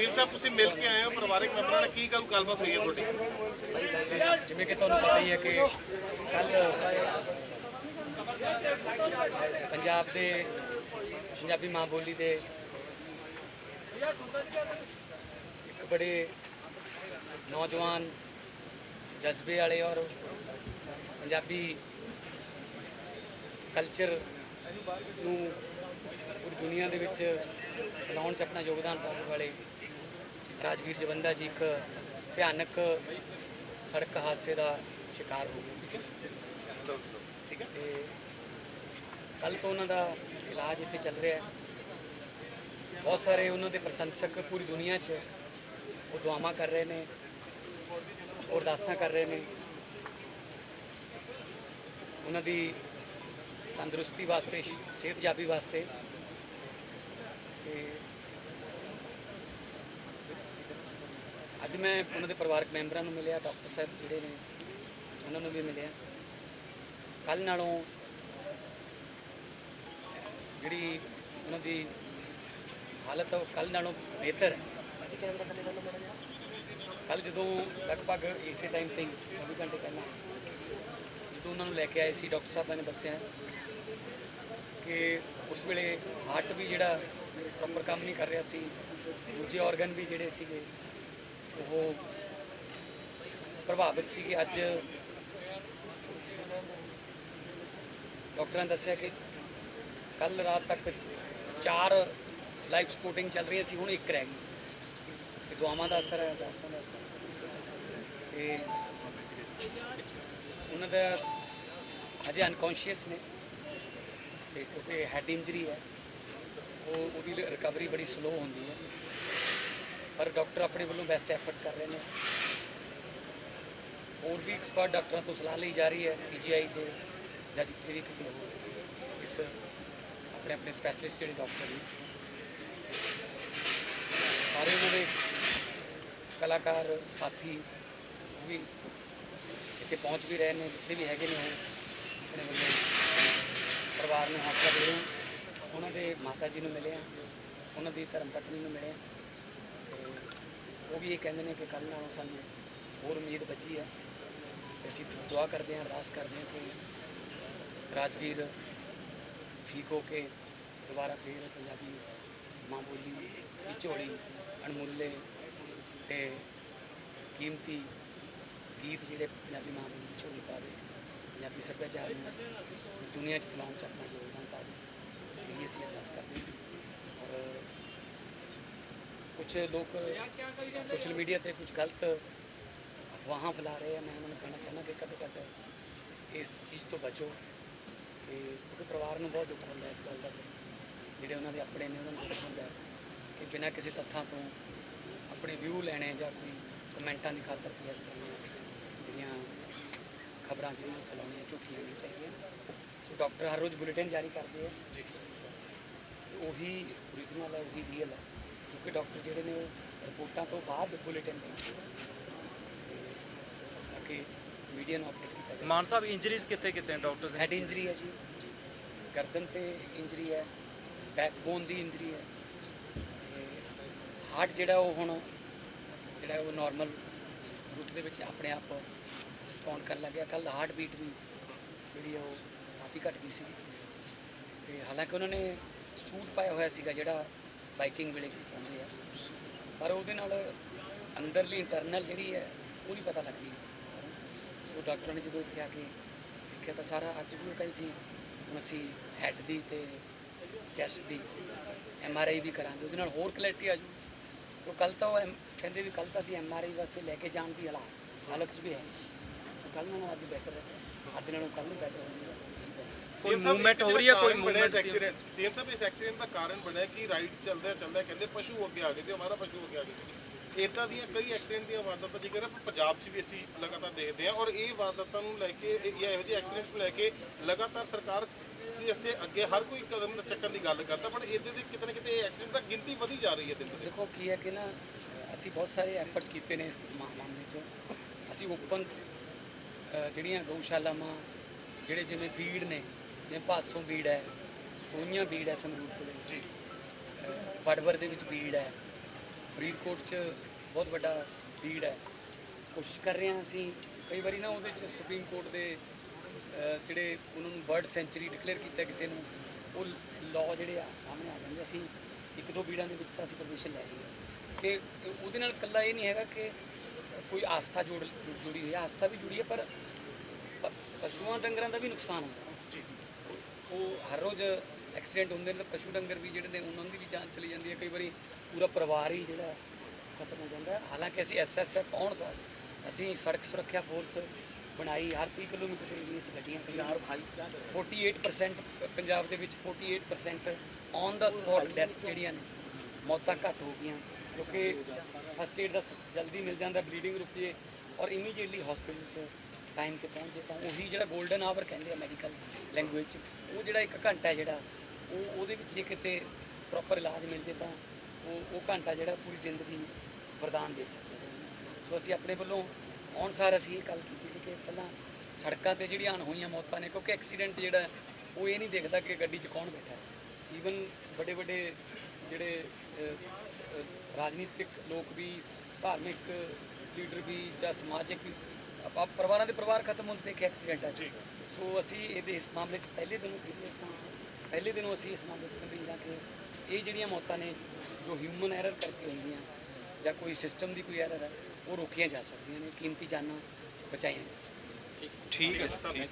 Seam ਸਾਹਿਬ, ਤੁਸੀਂ ਮਿਲ ਕੇ ਆਏ ਹੋ ਪਰਿਵਾਰਕ ਮੈਂਬਰਾਂ ਨਾਲ, ਕੀ ਗੱਲ ਗੱਲਬਾਤ ਹੋਈ ਹੈ ਤੁਹਾਡੀ? ਜਿਵੇਂ ਕਿ ਤੁਹਾਨੂੰ ਪਤਾ ਹੀ ਹੈ ਕਿ ਕੱਲ ਪੰਜਾਬ ਦੇ ਪੰਜਾਬੀ ਮਾਂ ਬੋਲੀ ਦੇ ਇੱਕ ਬੜੇ ਨੌਜਵਾਨ ਜਜ਼ਬੇ ਵਾਲੇ ਔਰ ਪੰਜਾਬੀ ਕਲਚਰ ਨੂੰ ਪੂਰੀ ਦੁਨੀਆ ਦੇ ਵਿੱਚ ਫੈਲਾਉਣ 'ਚ ਆਪਣਾ ਯੋਗਦਾਨ ਪਾਉਣ ਵਾਲੇ ਰਾਜਵੀਰ ਜਵੰਦਾ ਜੀ ਇੱਕ ਭਿਆਨਕ ਸੜਕ ਹਾਦਸੇ ਦਾ ਸ਼ਿਕਾਰ ਹੋ ਗਏ ਸੀ ਠੀਕ ਹੈ। ਤੇ ਕੱਲ ਤੋਂ ਉਹਨਾਂ ਦਾ ਇਲਾਜ ਇੱਥੇ ਚੱਲ ਰਿਹਾ ਹੈ। ਬਹੁਤ ਸਾਰੇ ਉਹਨਾਂ ਦੇ ਪ੍ਰਸ਼ੰਸਕ ਪੂਰੀ ਦੁਨੀਆ 'ਚ ਉਹ ਦੁਆਵਾਂ ਕਰ ਰਹੇ ਨੇ ਅਰਦਾਸਾਂ ਕਰ ਰਹੇ ਨੇ। ਉਹਨਾਂ ਦੀ ਤੰਦਰੁਸਤੀ ਵਾਸਤੇ ਸਿਹਤਯਾਬੀ ਵਾਸਤੇ। ਤੇ ਅੱਜ ਮੈਂ ਉਹਨਾਂ ਦੇ ਪਰਿਵਾਰਕ ਮੈਂਬਰਾਂ ਨੂੰ ਮਿਲਿਆ ਡਾਕਟਰ ਸਾਹਿਬ ਜਿਹੜੇ ਨੇ ਉਹਨਾਂ ਨੂੰ ਵੀ ਮਿਲਿਆ। ਕੱਲ ਨਾਲੋਂ ਜਿਹੜੀ ਉਹਨਾਂ ਦੀ ਹਾਲਤ ਕੱਲ ਨਾਲੋਂ ਬਿਹਤਰ ਹੈ। ਕੱਲ ਜਦੋਂ ਲਗਭਗ ਇਸੇ ਟਾਈਮ ਤੇ 24 ਘੰਟੇ ਪਹਿਲਾਂ ਜਦੋਂ ਉਹਨਾਂ ਨੂੰ ਲੈ ਕੇ ਆਏ ਸੀ ਡਾਕਟਰ ਸਾਹਿਬਾਂ ਨੇ ਦੱਸਿਆ ਕਿ ਉਸ ਵੇਲੇ ਹਾਰਟ ਵੀ ਜਿਹੜਾ ਪ੍ਰੋਪਰ ਕੰਮ ਨਹੀਂ ਕਰ ਰਿਹਾ ਸੀ ਦੂਜੇ ਆਰਗਨ ਵੀ ਜਿਹੜੇ ਸੀਗੇ ਉਹ ਪ੍ਰਭਾਵਿਤ ਸੀਗੇ। ਅੱਜ ਡਾਕਟਰਾਂ ਨੇ ਦੱਸਿਆ ਕਿ ਕੱਲ ਰਾਤ ਤੱਕ ਚਾਰ ਲਾਈਫ ਸਪੋਰਟਿੰਗ ਚੱਲ ਰਹੀ ਸੀ, ਹੁਣ ਇੱਕ ਰਹਿ ਗਈ। ਤੇ ਦੁਆਵਾਂ ਦਾ ਅਸਰ ਹੈ। ਦਾਸਾਂ ਦਾ ਅਸਰ ਤੇ ਉਹਨਾਂ ਦਾ ਅਜੇ ਅਨਕੌਂਸ਼ੀਅਸ ਨੇ। ਤੇ ਕਿਉਂਕਿ ਹੈਡ ਇੰਜਰੀ ਹੈ। ਉਹ ਉਹਦੀ ਰਿਕਵਰੀ ਬੜੀ ਸਲੋ ਹੁੰਦੀ ਹੈ। ਪਰ ਡਾਕਟਰ ਆਪਣੇ ਵੱਲੋਂ ਬੈਸਟ ਐਫਰਟ ਕਰ ਰਹੇ ਨੇ। ਹੋਰ ਵੀ ਐਕਸਪਰਟ ਡਾਕਟਰਾਂ ਤੋਂ ਸਲਾਹ ਲਈ ਜਾ ਰਹੀ ਹੈ ਪੀਜੀਆਈ ਦੇ ਜਾਂ ਜਿੱਥੇ ਵੀ ਕਿਤੇ ਹੋਰ ਇਸ ਆਪਣੇ ਆਪਣੇ ਸਪੈਸ਼ਲਿਸਟ ਜਿਹੜੇ ਡਾਕਟਰ ਨੇ। ਸਾਰੇ ਉਹਨਾਂ ਕਲਾਕਾਰ, ਸਾਥੀ ਉਹ ਵੀ ਇੱਥੇ ਪਹੁੰਚ ਵੀ ਰਹੇ ਨੇ, ਜਿੱਥੇ ਵੀ ਹੈਗੇ ਨੇ ਉਹ ਆਪਣੇ ਵੱਲੋਂ ਪਰਿਵਾਰ ਨੂੰ ਹੌਸਲਾ ਦੇ ਰਹੇ ਨੇ। ਉਹਨਾਂ ਦੇ ਮਾਤਾ ਜੀ ਨੂੰ ਮਿਲੇ ਆ, ਉਹਨਾਂ ਦੀ ਧਰਮ ਪਤਨੀ ਨੂੰ ਮਿਲੇ ਆ। ਉਹ ਵੀ ਇਹ ਕਹਿੰਦੇ ਨੇ ਕਿ ਕੱਲ੍ਹ ਨਾਲੋਂ ਸਾਨੂੰ ਹੋਰ ਉਮੀਦ ਬੱਝੀ ਆ ਤੇ ਅਸੀਂ ਦੁਆ ਕਰਦੇ ਹਾਂ, ਅਰਦਾਸ ਕਰਦੇ ਹਾਂ ਕਿ ਰਾਜਵੀਰ ਠੀਕ ਹੋ ਕੇ ਦੁਬਾਰਾ ਫੇਰ ਪੰਜਾਬੀ ਮਾਂ ਬੋਲੀ ਦੀ ਝੋਲੀ ਅਣਮੁੱਲੇ ਤੇ ਕੀਮਤੀ ਗੀਤ ਜਿਹੜੇ ਪੰਜਾਬੀ ਮਾਂ ਬੋਲੀ ਦੀ ਝੋਲੀ ਪਾਵੇ ਪੰਜਾਬੀ ਸੱਭਿਆਚਾਰ ਨੂੰ ਦੁਨੀਆ 'ਚ ਫੈਲਾਉਣ 'ਚ ਆਪਣਾ ਯੋਗਦਾਨ ਪਾਵੇ ਇਹ ਅਸੀਂ ਅਰਦਾਸ ਕਰਦੇ ਹਾਂ। ਕੁਝ ਲੋਕ ਸੋਸ਼ਲ ਮੀਡੀਆ ਤੇ ਕੁਝ ਗਲਤ ਅਫਵਾਹਾਂ ਫੈਲਾ ਰਹੇ ਆ। ਮੈਂ ਉਹਨਾਂ ਨੂੰ ਕਹਿਣਾ ਚਾਹੁੰਦਾ ਕਿ ਘੱਟੋ ਘੱਟ ਇਸ ਚੀਜ਼ ਤੋਂ ਬਚੋ। ਕਿ ਕਿਉਂਕਿ ਪਰਿਵਾਰ ਨੂੰ ਬਹੁਤ ਦੁੱਖ ਹੁੰਦਾ ਇਸ ਗੱਲ ਦਾ। ਜਿਹੜੇ ਉਹਨਾਂ ਦੇ ਆਪਣੇ ਨੇ ਉਹਨਾਂ ਨੂੰ ਦੁੱਖ ਹੁੰਦਾ। ਕਿ ਬਿਨਾਂ ਕਿਸੇ ਤੱਥਾਂ ਤੋਂ ਆਪਣੇ ਵਿਊ ਲੈਣੇ ਜਾਂ ਕੋਈ ਕਮੈਂਟਾਂ ਦੀ ਖਾਤਰ ਇਸ ਤਰ੍ਹਾਂ ਜਿਹੜੀਆਂ ਖਬਰਾਂ ਜਿਹੜੀਆਂ ਫੈਲਾਉਣੀਆਂ ਝੂਠੀਆਂ ਨਹੀਂ ਚਾਹੀਦੀਆਂ। ਸੋ ਡਾਕਟਰ ਹਰ ਰੋਜ਼ ਬੁਲੇਟਿਨ ਜਾਰੀ ਕਰਦੇ ਆ। ਜੀ। ਉਹੀ ਓਰੀਜਨਲ ਹੈ ਉਹੀ ਰੀਅਲ ਹੈ ਕਿਉਂਕਿ ਡਾਕਟਰ ਜਿਹੜੇ ਨੇ ਉਹ ਰਿਪੋਰਟਾਂ ਤੋਂ ਬਾਅਦ ਬੁਲੇਟਿਨ ਤਾਂ ਕਿ ਮੀਡੀਆ ਨੂੰ ਅਪਡੇਟ ਕੀਤਾ ਜਾਵੇ ਮਾਨ ਸਾਹਿਬ ਇੰਜਰੀਜ਼ ਕਿੱਥੇ ਕਿੱਥੇ ਨੇ ਡਾਕਟਰਸ ਹੈਡ ਇੰਜਰੀ ਹੈ ਜੀ। ਗਰਦਨ ਤੇ ਇੰਜਰੀ ਹੈ ਬੈਕਬੋਨ ਦੀ ਇੰਜਰੀ ਹੈ। ਹਾਰਟ ਜਿਹੜਾ ਉਹ ਹੁਣ ਜਿਹੜਾ ਉਹ ਨਾਰਮਲ ਰੂਟ ਦੇ ਵਿੱਚ ਆਪਣੇ ਆਪ ਰਿਸਪੌਂਡ ਕਰਨ ਲੱਗਿਆ। ਕੱਲ ਹਾਰਟ ਬੀਟ ਵੀ ਜਿਹੜੀ ਉਹ ਕਾਫੀ ਘਟ ਗਈ ਸੀ ਤੇ ਹਾਲਾਂਕਿ ਉਹਨਾਂ ਨੇ ਸੂਟ ਪਾਇਆ ਹੋਇਆ ਸੀਗਾ ਜਿਹੜਾ ਬਾਈਕਿੰਗ ਵੇਲੇ ਕੀ ਪਾਉਂਦੇ ਆ। ਪਰ ਉਹਦੇ ਨਾਲ ਅੰਦਰਲੀ ਇੰਟਰਨਲ ਜਿਹੜੀ ਹੈ, ਉਹ ਨਹੀਂ ਪਤਾ ਲੱਗਦੀ। ਸੋ ਡਾਕਟਰ ਨੇ ਜਦੋਂ ਕਿਹਾ ਕਿ ਦੇਖਿਆ ਤਾਂ ਸਾਰਾ ਅੱਜ ਵੀ ਉਹ ਕਹਿੰਦੇ ਸੀ, ਹੁਣ ਅਸੀਂ ਹੈੱਡ ਦੀ ਤੇ ਚੈਸਟ ਦੀ ਐਮ ਆਰ ਆਈ ਵੀ ਕਰਾਂਗੇ। ਉਹਦੇ ਨਾਲ ਹੋਰ ਕਲੈਰਿਟੀ ਆ ਜੂ ਉਹ ਕੱਲ ਤਾਂ ਉਹ M- ਕਹਿੰਦੇ ਵੀ ਕੱਲ ਤਾਂ ਅਸੀਂ ਐਮ ਆਰ ਆਈ ਵਾਸਤੇ ਲੈ ਕੇ ਜਾਣ ਦੀ ਹਾਲਾਤ ਹਾਲਤ 'ਚ ਵੀ ਹੈ ਕੱਲ ਨਾਲੋਂ ਅੱਜ ਬੈਟਰ ਹੈ। ਅੱਜ ਨਾਲੋਂ ਕੱਲ ਨੂੰ ਬੈਟਰ ਹੋਊਗਾ। ਕੋਈ ਇੱਕ ਹੋ ਰਹੀ ਹੈ, ਕੋਈ ਇਸ movement accident, CM ਸਾਹਿਬ ਇਸ ਐਕਸੀਡੈਂਟ ਦਾ ਕਾਰਨ ਬਣਿਆ ਕਿ ਰਾਈਡ ਚੱਲਦੇ ਚੱਲਦੇ ਕਹਿੰਦੇ ਪਸ਼ੂ ਅੱਗੇ ਆ ਗਏ ਸੀ ਹਮਾਰਾ ਪਸ਼ੂ ਅੱਗੇ ਆ ਗਏ ਸੀ। ਇਦਾਂ ਦੀਆਂ ਕਈ ਐਕਸੀਡੈਂਟ ਦੀਆਂ ਵਾਰਦਾਤਾਂ ਜਿਕਰ ਆਪਾਂ ਪੰਜਾਬ 'ਚ ਵੀ ਅਸੀਂ ਲਗਾਤਾਰ ਦੇਖਦੇ ਹਾਂ ਔਰ ਇਹ ਵਾਰਦਾਤਾਂ ਨੂੰ ਲੈ ਕੇ ਇਹ- ਜਾਂ ਇਹੋ ਜਿਹੇ ਐਕਸੀਡੈਂਟਸ ਨੂੰ ਲੈ ਕੇ ਲਗਾਤਾਰ ਸਰਕਾਰ ਦੇ ਅੱਗੇ ਅੱਗੇ ਹਰ ਕੋਈ ਕਦਮ ਚੱਕਣ ਦੀ ਗੱਲ ਕਰਦਾ ਪਰ ਇਹਦੇ ਦੇ ਕਿਤੇ ਨਾ ਕਿਤੇ ਇਹ ਐਕਸੀਡੈਂਟ ਦਾ ਗਿਣਤੀ ਵਧੀ ਜਾ ਰਹੀ ਹੈ ਦਿਨ ਬ ਦਿਨ ਦੇਖੋ ਕੀ ਹੈ ਕਿ ਨਾ ਅਸੀਂ ਬਹੁਤ ਸਾਰੇ ਐਫਰਟਸ ਕੀਤੇ ਨੇ ਇਸ ਮਾਮਲੇ 'ਚ। ਅਸੀਂ ਓਪਨ ਜਿਹੜੀਆਂ ਗਊਸ਼ਾਲਾਵਾਂ ਜਿਹੜੇ ਜਿਵੇਂ ਬੀੜ ਨੇ ਜਿਵੇਂ ਭਾਸੋਂ ਬੀੜ ਹੈ ਸੋਈਆਂ ਬੀੜ ਹੈ ਸੰਗਰੂਰ ਕੋਲੇ। ਜੀ। ਵੜਵਰ ਦੇ ਵਿੱਚ ਬੀੜ ਹੈ। ਫਰੀਦਕੋਟ 'ਚ ਬਹੁਤ ਵੱਡਾ ਭੀੜ ਹੈ। ਕੋਸ਼ਿਸ਼ ਕਰ ਰਹੇ ਹਾਂ ਅਸੀਂ ਕਈ ਵਾਰੀ ਨਾ ਉਹਦੇ 'ਚ ਸੁਪਰੀਮ ਕੋਰਟ ਦੇ ਜਿਹੜੇ ਉਹਨਾਂ ਨੂੰ ਬਰਡ ਸੈਂਚੁਰੀ ਡਿਕਲੇਅਰ ਕੀਤਾ ਕਿਸੇ ਨੂੰ ਉਹ ਲਾਅ ਜਿਹੜੇ ਆ ਸਾਹਮਣੇ ਆ ਜਾਂਦੇ ਅਸੀਂ ਇੱਕ ਦੋ ਬੀੜਾਂ ਦੇ ਵਿੱਚ ਤਾਂ ਅਸੀਂ ਪਰਮਿਸ਼ਨ ਲੈ ਲਈ ਹੈ ਕਿ ਉਹਦੇ ਨਾਲ ਇਕੱਲਾ ਇਹ ਨਹੀਂ ਹੈਗਾ ਕਿ ਕੋਈ ਆਸਥਾ ਜੋੜ ਜੁੜੀ ਹੋਈ ਹੈ। ਆਸਥਾ ਵੀ ਜੁੜੀ ਹੈ ਪਰ ਪਸ਼ੂਆਂ ਡੰਗਰਾਂ ਦਾ ਵੀ ਨੁਕਸਾਨ ਹੁੰਦਾ। ਜੀ। ਉਹ ਹਰ ਰੋਜ਼ ਐਕਸੀਡੈਂਟ ਹੁੰਦੇ ਨੇ ਤਾਂ ਪਸ਼ੂ ਡੰਗਰ ਵੀ ਜਿਹੜੇ ਨੇ ਉਹਨਾਂ ਦੀ ਵੀ ਜਾਨ ਚਲੀ ਜਾਂਦੀ ਹੈ। ਕਈ ਵਾਰੀ ਪੂਰਾ ਪਰਿਵਾਰ ਹੀ ਜਿਹੜਾ ਖਤਮ ਹੋ ਜਾਂਦਾ ਹੈ। ਹਾਲਾਂਕਿ ਅਸੀਂ ਐਸਐਸਐਫ ਆਉਣ ਸਾਰ ਅਸੀਂ ਸੜਕ ਸੁਰੱਖਿਆ ਫੋਰਸ ਬਣਾਈ ਹਰ 30 ਕਿਲੋਮੀਟਰ ਦੇ 'ਚ ਗੱਡੀਆਂ ਪੰਜਾਬ ਭਾਈ 48% ਪੰਜਾਬ ਦੇ ਵਿੱਚ 48% ਔਨ ਦਾ ਸਪੌਟ ਡੈਥ ਜਿਹੜੀਆਂ ਨੇ ਮੌਤਾਂ ਘੱਟ ਹੋ ਗਈਆਂ। ਕਿਉਂਕਿ ਫਸਟ ਏਡ ਦਾ ਜਲਦੀ ਮਿਲ ਜਾਂਦਾ ਬਲੀਡਿੰਗ ਰੁਕ ਜੇ ਔਰ ਇਮੀਡੀਏਟਲੀ ਹਸਪੀਟਲ 'ਚ ਟਾਈਮ ਤੇ ਪਹੁੰਚ ਜੇ ਤਾਂ ਉਹੀ ਜਿਹੜਾ 골ਡਨ ਆਵਰ ਕਹਿੰਦੇ ਆ ਮੈਡੀਕਲ ਲੈਂਗੁਏਜ 'ਚ, ਉਹ ਜਿਹੜਾ ਇੱਕ ਘੰਟਾ ਜਿਹੜਾ, ਉਹ ਉਹਦੇ ਵਿੱਚ ਜੇ ਕਿਤੇ ਪ੍ਰੋਪਰ ਇਲਾਜ ਮਿਲ ਜੇ ਤਾਂ ਉਹ ਉਹ ਘੰਟਾ ਜਿਹੜਾ ਪੂਰੀ ਜ਼ਿੰਦਗੀ ਵਰਦਾਨ ਦੇ ਸਕਦਾ ਸੋ ਅਸੀਂ ਆਪਣੇ ਵੱਲੋਂ ਆਉਣ ਸਾਰ ਅਸੀਂ ਇਹ ਗੱਲ ਕੀਤੀ ਸੀ ਕਿ ਪਹਿਲਾਂ ਸੜਕਾਂ ਤੇ ਜਿਹੜੀਆਂ ਅਣਹੋਈਆਂ ਮੌਤਾਂ ਨੇ, ਕਿਉਂਕਿ ਐਕਸੀਡੈਂਟ ਜਿਹੜਾ, ਉਹ ਇਹ ਨਹੀਂ ਦੇਖਦਾ ਕਿ ਗੱਡੀ 'ਚ ਕੌਣ ਬੈਠਾ ਹੈ। ਈਵਨ ਵੱਡੇ ਵੱਡੇ ਜਿਹੜੇ ਰਾਜਨੀਤਿਕ ਲੋਕ ਵੀ, ਧਾਰਮਿਕ ਲੀਡਰ ਵੀ ਜਾਂ ਸਮਾਜਿਕ ਆਪਾਂ ਪਰਿਵਾਰਾਂ ਦੇ ਪਰਿਵਾਰ ਖਤਮ ਹੁੰਦੇ ਕਿ ਐਕਸੀਡੈਂਟ ਆ। ਸੋ ਅਸੀਂ ਇਹਦੇ ਇਸ ਮਾਮਲੇ 'ਚ ਪਹਿਲੇ ਦਿਨੋਂ ਸੀਰੀਅਸ ਹਾਂ ਪਹਿਲੇ ਦਿਨੋਂ ਅਸੀਂ ਇਸ ਮਾਮਲੇ 'ਚ ਗੰਭੀਰ ਹਾਂ ਕਿ ਇਹ ਜਿਹੜੀਆਂ ਮੌਤਾਂ ਨੇ ਜੋ ਹਿਊਮਨ ਐਰਰ ਕਰਕੇ ਹੁੰਦੀਆਂ ਜਾਂ ਕੋਈ ਸਿਸਟਮ ਦੀ ਕੋਈ ਐਰਰ ਹੈ ਉਹ ਰੋਕੀਆਂ ਜਾ ਸਕਦੀਆਂ ਨੇ ਕੀਮਤੀ ਜਾਨਾਂ ਬਚਾਈਆਂ ਜਾ ਸਕਦੀਆਂ ਠੀਕ। ਹੈ।